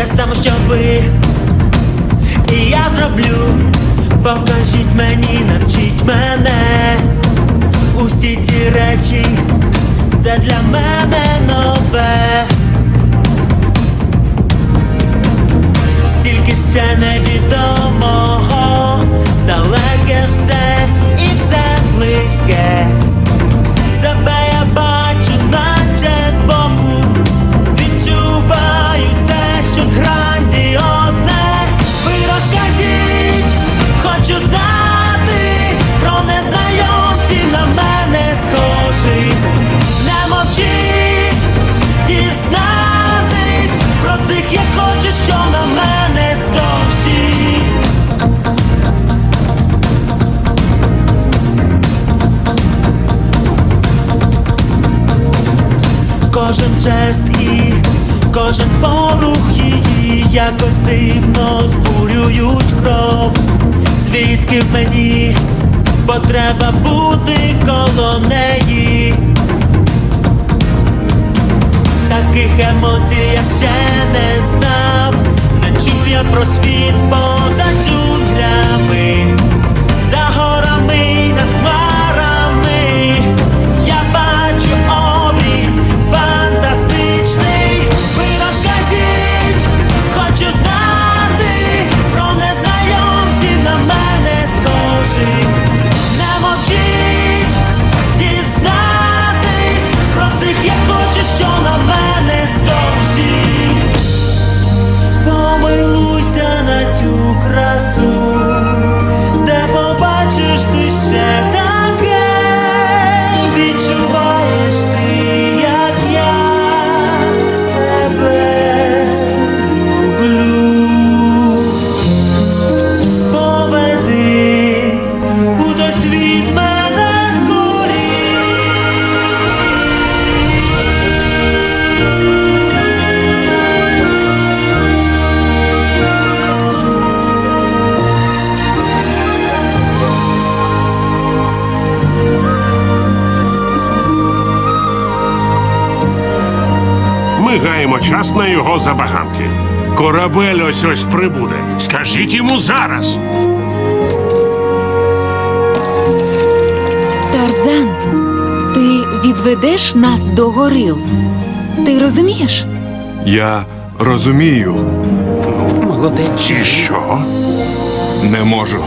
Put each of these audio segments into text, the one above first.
те саме, що ви, і я зроблю. Покажіть мені, навчіть мене. Усі ці речі, це для мене нове. Стільки ще невідомого, Кожен жест і кожен порух її якось дивно збурюють кров. Звідки в мені потреба бути коло неї? Таких емоцій я ще не знав, не чує про світ поза ще таке, відчуваєш Ми гаємо час на його забаганки. Корабель ось ось прибуде. Скажіть йому зараз. Тарзан, ти відведеш нас до горил. Ти розумієш? Я розумію, Молодець. Чи що? не можу.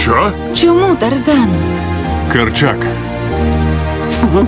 Що? Чому Тарзан? Керчак.